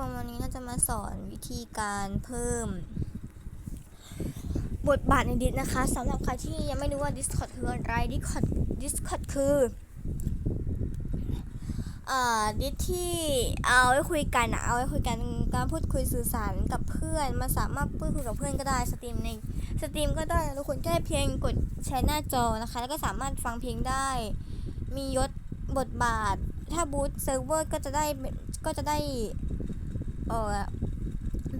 คนวันนี้เราจะมาสอนวิธีการเพิ่ม บทบาทในดิสนะคะสำหรับใครที่ยังไม่รู้ว่า Discord คืออะไร Discord Discord คืออ่าดิสที่เอาไว้คุยกันอะเอาไว้คุยกันการพูดคุยสื่อสารกับเพื่อนมันสามารถพูดคุยกับเพื่อนก็ได้สตรีมในสตรีมก็ได้ทุกคนแค่เพียงกดแชร์หน้าจอนะคะ แล้วก็สามารถฟังเพลงได้ มียศบทบาท ถ้าบูตเซิร์ฟเวอร์ก็จะได้ก็จะได้ เออ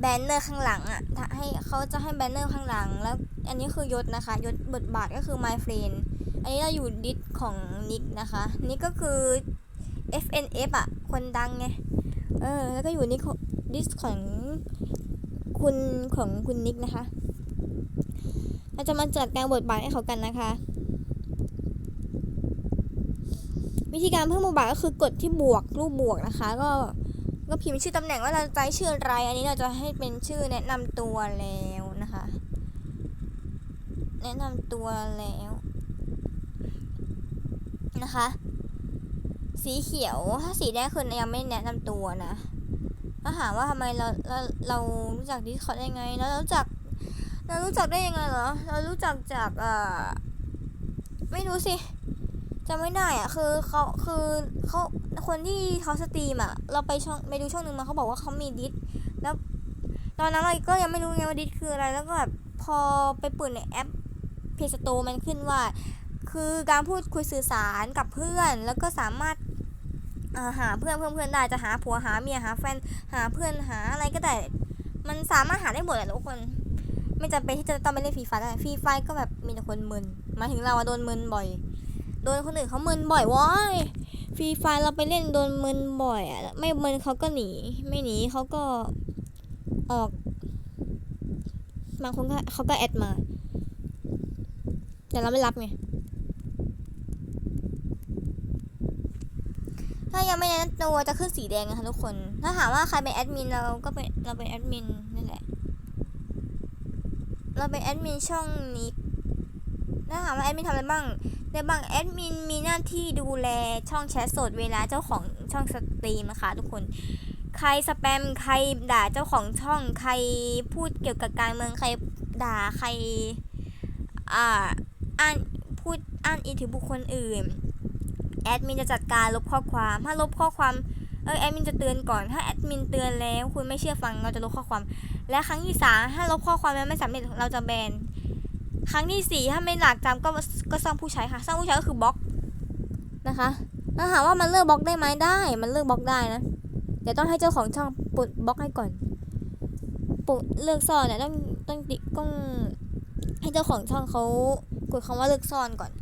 แบนเนอร์ข้างหลังอะให้เขาจะให้แบนเนอร์ข้างหลัง แล้วอันนี้คือยศนะคะ ยศบทบาทก็คือ my friend อันนี้เราอยู่ดิสของนิกนะคะนิกก็คือ FNF อะ คนดังไง เออ แล้วก็อยู่นิกดิสของคุณของคุณนิกนะคะ เราจะมาจัดการบทบาทให้เขากันนะคะ วิธีการเพิ่มบทบาทก็คือกดที่บวกรูปบวกนะคะ ก็ ก็พิมพ์ชื่อตำแหน่งว่าเราจะใช้ชื่ออะไร อันนี้เราจะให้เป็นชื่อแนะนำตัวแล้วนะคะ แนะนำตัวแล้วนะคะ สีเขียวถ้าสีแดงคือยังไม่แนะนำตัวนะถ้าถามว่าทำไมเราเราเรารู้จักดิสคอร์ดได้ไงแล้วเรารู้จัก เรารู้จักได้ยังไงเหรอ เรารู้จักจากเอ่อไม่รู้สิจำไม่ได้อะคือเขาคือเขา คนที่เขาสตรีมอะ เราไปช่องไปดูช่องหนึ่งมาเขาบอกว่าเขามีดิสแล้ว ตอนนั้นเราก็ยังไม่รู้ไงว่าดิสคืออะไร แล้วก็แบบพอไปเปิดในแอปเพจสโตมันขึ้นว่า คือการพูดคุยสื่อสารกับเพื่อน แล้วก็สามารถาหาเพื่อนเพื่อนเพื่อนได้จะหาผัวหาเมียหาแฟนหาเพื่อนหาอะไรก็ได้มันสามารถหาได้หมดแหละทุกคน ไม่จำเป็นที่จะต้องไปเล่นฟรีไฟได้ฟรีไฟก็แบบมีแต่คนมึนมาถึงเราอะโดนมึนบ่อย โดนคนอื่นเขามึนบ่อยว้าย ฟรีไฟเราไปเล่นโดนมึนบ่อยอะไม่มึนเขาก็หนี ไม่หนีเขาก็ออกบางคนก็เขาก็แอดมา แต่เราไม่รับไง ถ้ายังไม่แนะนำตัวจะขึ้นสีแดงนะคะทุกคน ถ้าถามว่าใครเป็นแอดมินเราก็เป็นเราเป็นแอดมินนั่นแหละ เราเป็นแอดมินช่องนี้ถ้าถามว่าแอดมินทำอะไรบ้าง ในบางแอดมินมีหน้าที่ดูแลช่องแชทสดเวลาเจ้าของช่องสตรีมนะคะทุกคน ใครสแปมใครด่าเจ้าของช่องใครพูดเกี่ยวกับการเมืองใครด่าใครอ่าอ่านพูดอ่านอินถึงบุคคลอื่นแอดมินจะจัดการลบข้อความ ถ้าลบข้อความเออแอดมินจะเตือนก่อน ถ้าแอดมินเตือนแล้วคุณไม่เชื่อฟังเราจะลบข้อความ และครั้งที่สามถ้าลบข้อความแล้วไม่สำเร็จเราจะแบน ครั้งที่สี่ถ้าไม่หลักจำก็ก็สร้างผู้ใช้ค่ะ สร้างผู้ใช้ก็คือบล็อกนะคะถ้าถามว่ามันเลิกบล็อกได้ไหมได้ มันเลิกบล็อกได้นะเดี๋ยวต้องให้เจ้าของช่องปลดบล็อกให้ก่อนปลดเลิกซ่อนเนี่ยต้องต้องติต้องให้เจ้าของช่องเขากดคำว่าเลิกซ่อนก่อน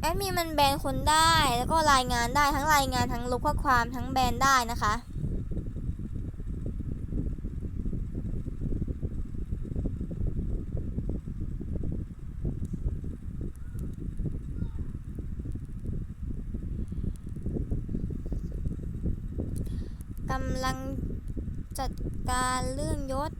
แอดมินมันแบนคนได้แล้วก็รายงานได้ทั้งรายงานทั้งลบข้อความทั้งแบนได้นะคะ กำลังจัด การเรื่องยศ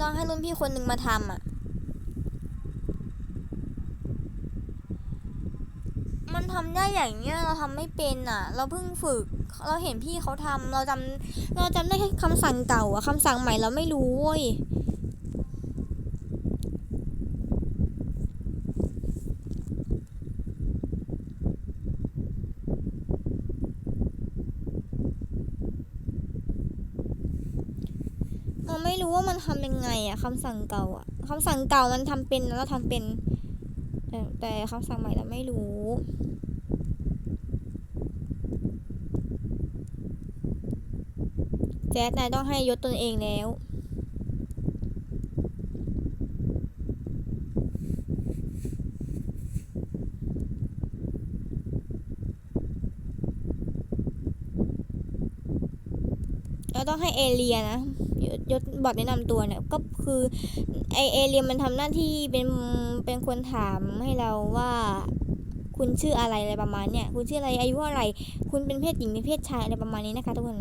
ต้องให้รุ่นพี่คนหนึ่งมาทำอะ มันทำได้อย่างเนี้ยเราทำไม่เป็นอะ เราเพิ่งฝึกเราเห็นพี่เขาทำเราจำเราจำได้แค่คำสั่งเก่าอะคำสั่งใหม่เราไม่รู้เว้ย เราไมันทำยังไงอะคำสั่งเก่าอะคำสั่งเก่ามันทำเป็นแล้วเราทำเป็น แต่แต่คำสั่งใหม่เราไม่รู้แจ๊ดนายต้องให้ยศตนเองแล้วเราต้องให้เอเลียนะ ยศบอดแนะนำตัวเนี่ย ก็คือไอเอเรียมมันทำหน้าที่เป็นเป็นคนถามให้เราว่า คุณชื่ออะไรอะไรประมาณเนี่ยคุณชื่ออะไรอายุอะไรคุณเป็นเพศหญิงหรือเพศชายอะไรประมาณนี้นะคะ ทุกคน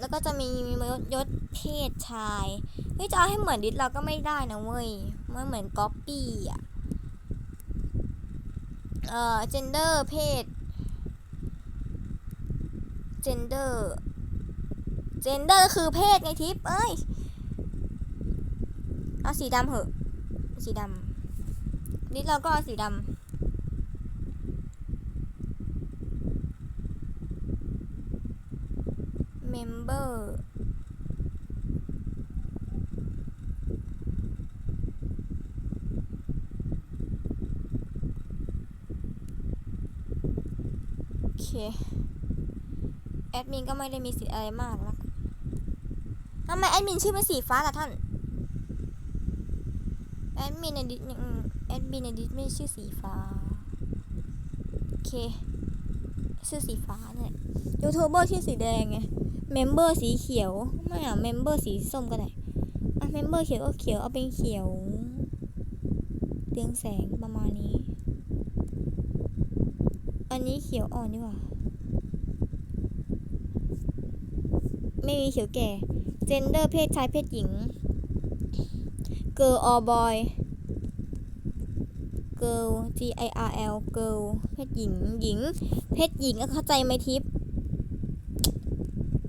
แล้วก็จะมียศเพศชายเฮ้ยจะเอาให้เหมือนดิสเราก็ไม่ได้นะเว้ยมันเหมือนก๊อปปี้อะ เอ่อ เจนเดอร์เพศ gender gender คือเพศไงทิปเอ้ย เอาสีดำเหอะ สีดำดิสเราก็เอาสีดำ member โอเค แอดมินก็ไม่ได้มีสิทธิ์อะไรมากแล้วทำไมแอดมินชื่อเป็นสีฟ้าล่ะท่าน แอดมินในดิสแอดมินในดิสไม่ชื่อสีฟ้า โอเค ชื่อสีฟ้าเนี่ยยูทูบเบอร์ชื่อสีแดงไง เมมเบอร์สีเขียว ไม่อะเมมเบอร์สีส้มก็ได้อะเมมเบอร์เขียวก็เขียว เอาเป็นเขียวเรืองแสงประมาณนี้ อันนี้เขียวอ่อนดีกว่า ไม่มีเขียวแก่ gender เพศชายเพศหญิง girl or boy girl G I R L girl เพศหญิง หญิง เพศหญิงเข้าใจไหมทิป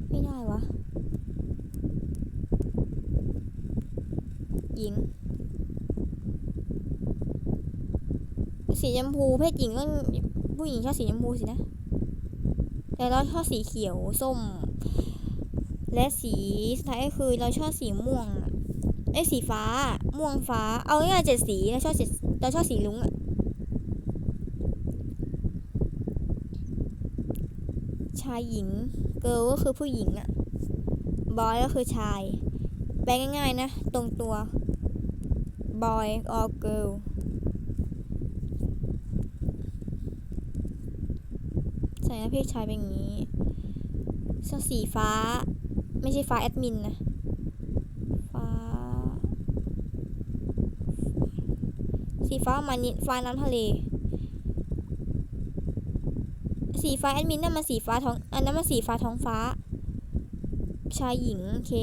ไม่ได้วะ หญิง สีชมพู เพศหญิงก็ผู้หญิงชอบสีชมพูสินะ แต่เราชอบสีเขียว ส้ม และสีสุดท้ายก็คือเราชอบสีม่วงอะเอ้สีฟ้า ม่วงฟ้า เอาง่ายๆเจ็ดสีเราชอบเจ็ดเราชอบสีลุ้งอะชายหญิง เกิร์ลก็คือผู้หญิงอะบอยก็คือชาย แปลง่ายๆนะ ตรงตัว boy or girl ใส่หน้าเพศชายเป็นอย่างนี้สีฟ้า ไม่ใช่ฟ้าแอดมินนะ ฟ้า สีฟ้ามันนี้ฟ้าน้ำทะเล สีฟ้าแอดมินนั่นมันสีฟ้าท้อง อันนั้นมันสีฟ้าท้องฟ้า ชายหญิง โอเค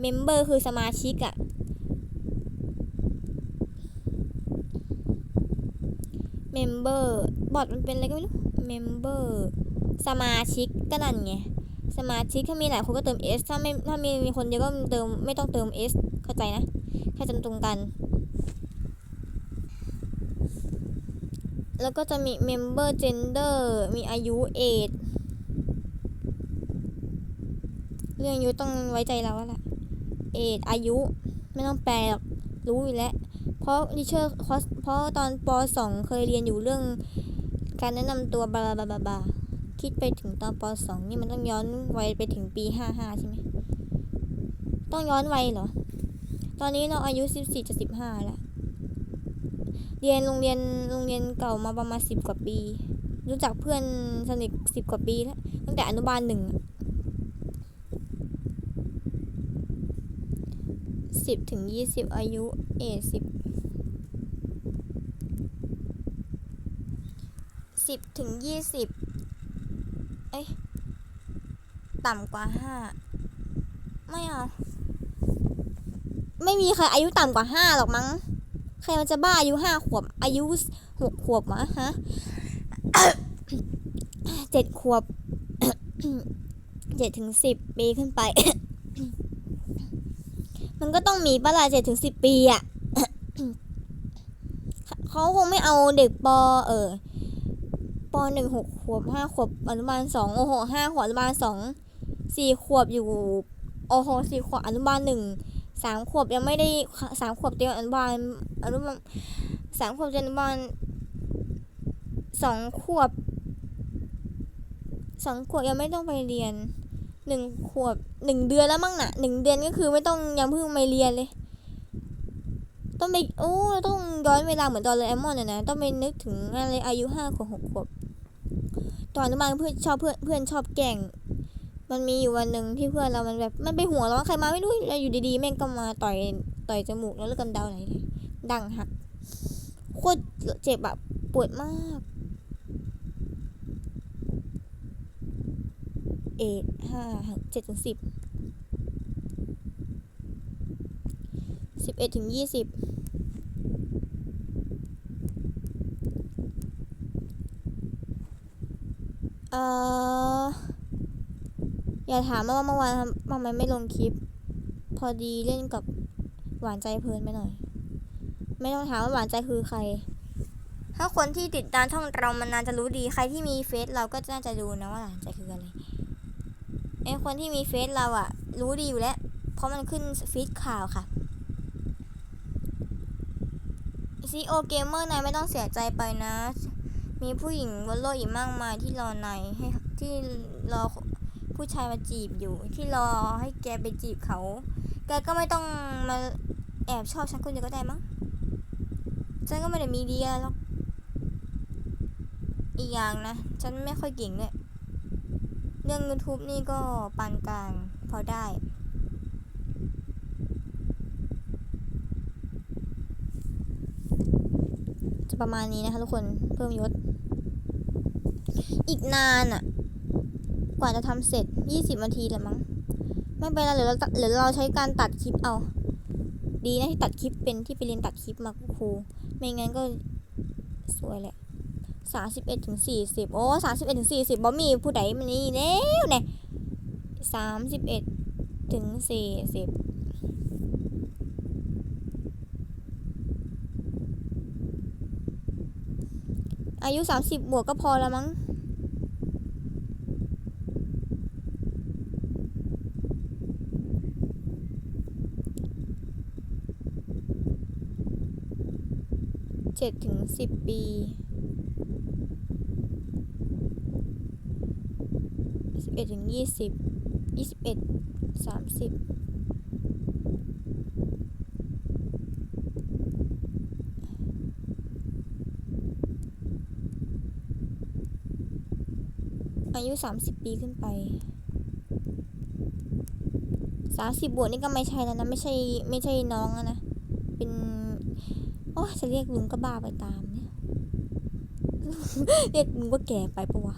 เมมเบอร์คือสมาชิกอะเมมเบอร์บอทมันเป็นอะไรก็ไม่รู้ เมมเบอร์ สมาชิกก็นั่นไง สมาชิกถ้ามีหลายคนก็เติม S ถ้าไม่ถ้ามีมีคนเดียวก็เติมไม่ต้องเติม S เข้าใจนะแค่จำตรงกัน แล้วก็จะมี member gender มีอายุ age เรื่องอายุต้องไว้ใจเราแล้วล่ะ age อายุไม่ต้องแปลหรอกรู้อยู่แล้ว เพราะดิเชอร์เพราะตอนป .2 เคยเรียนอยู่เรื่องการแนะนำตัวบลาบลาบลาบลา คิดไปถึงตอนป .2 นี่มันต้องย้อนวัยไปถึงปี 55 ใช่ไหม ต้องย้อนวัยเหรอ ตอนนี้เราอายุ 14จะ15 แล้ว เรียนโรงเรียนโรงเรียนเก่ามาประมาณ 10 กว่าปี รู้จักเพื่อนสนิท 10 กว่าปีแล้ว ตั้งแต่อนุบาลหนึ่งสิบถึงยี่สิบอายุเอสิบสิบถึงยี่สิบ อ้ย ต่ำกว่าห้า ไม่เอา ไม่มีใครอายุต่ำกว่าห้าหรอกมั้ง ใครมันจะบ้าอายุห้าขวบ อายุหกขวบมะฮะเจ็ดขวบเจ็ดถึงสิบปีขึ้นไป มันก็ต้องมีปะล่ะเจ็ดถึงสิบปีอะเขาคงไม่เอาเด็กปอเออ หนึ่งหกขวบห้าขวบอนุบาลสองโอโหห้าขวบอนุบาลสองสี่ขวบอยู่โอโหสี่ขวบอนุบาลหนึ่งสามขวบยังไม่ได้สามขวบเดียวอนุบาลอนุบาลสามขวบเดียวอนุบาลสองขวบสองขวบยังไม่ต้องไปเรียนหนึ่งขวบหนึ่งเดือนแล้วมั้งนะหนึ่งเดือนก็คือไม่ต้องยังเพิ่งไปเรียนเลย ต้องไปโอ้ต้องย้อนเวลาเหมือนตอนเลแอมอนน่ะนะต้องไปนึกถึงอะไรอายุห้าขวบหกขวบ ตอนอนุบาลเพื่อนชอบเพื่อนเพื่อนชอบแกล้งมันมีอยู่วันหนึ่งที่เพื่อนเรามันแบบมันไปหัวเราะใครมาไม่รู้แล้วอยู่ดีๆแม่งก็มาต่อยต่อยจมูกแล้วเลือดกำเดาไหลดังหักโคตรเจ็บแบบปวดมาก เอ็ดห้าเจ็ดถึงสิบสิบเอ็ดถึงยี่สิบ อออย่าถามว่าเมื่อวานทำไมไม่ลงคลิป พอดีเล่นกับหวานใจเพลินไปหน่อย ไม่ต้องถามว่าหวานใจคือใคร ถ้าคนที่ติดตามช่องเรามันนานจะรู้ดี ใครที่มีเฟซเราก็น่าจะดูนะว่าหวานใจคืออะไรไอคนที่มีเฟซเราอะรู้ดีอยู่แล้ว เพราะมันขึ้นฟีดข่าวค่ะซีโอเกมเมอร์นายไม่ต้องเสียใจไปนะ มีผู้หญิงบนโลกอีกมากมายที่รอนายให้ที่รอผู้ชายมาจีบอยู่ ที่รอให้แกไปจีบเขา แกก็ไม่ต้องมาแอบชอบฉันคนเดียวก็ได้มั้งฉันก็ไม่ได้มีดีอะไรหรอกอีกอย่างนะ ฉันไม่ค่อยเก่งด้วยเรื่อง YouTube นี่ก็ปานกลางพอได้จะประมาณนี้นะคะทุกคนเพิ่มยศ อีกนานอะกว่าจะทำเสร็จ 20นาทีแหละมั้ง ไม่เป็นไรเดี๋ยวเราตัดเดี๋ยวเราใช้การตัดคลิปเอา ดีนะที่ตัดคลิปเป็นที่ไปเรียนตัดคลิปมาครู ไม่งั้นก็สวยแหละสามสิบเอ็ดถึงสี่สิบโอ้สามสิบเอ็ดถึงสี่สิบบ่มีผู้ใดมันนี่แล้วเนี่ยสามสิบเอ็ดถึงสี่สิบอายุสามสิบบวกก็พอแล้วมั้ง เจ็ดถึงสิบปีสิบเอ็ดถึงยี่สิบยี่สิบเอ็ดสามสิบอายุสามสิบปีขึ้นไปสามสิบบวกนี่ก็ไม่ใช่แล้วนะ ไม่ใช่ ไม่ใช่น้องแล้วนะ เป็น ยจะเรียกลุงก็บ้าไปตามเนี่ย เรียกลุงก็แก่ไปปะวะ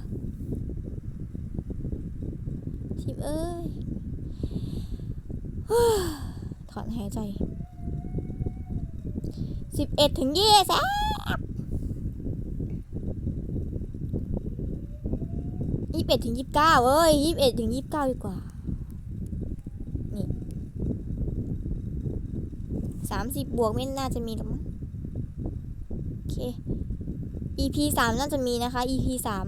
ทิพเอ้ยถอนหายใจสิบเอ็ดถึงยี่สิบยี่สิบเอ็ดถึงยี่สิบเก้าเอ้ยยี่สิบเอ็ดถึงยี่สิบเก้าดีกว่า นี่สามสิบบวกไม่น่าจะมีหรอกมั้ง EP สามน่าจะมีนะคะ EP สาม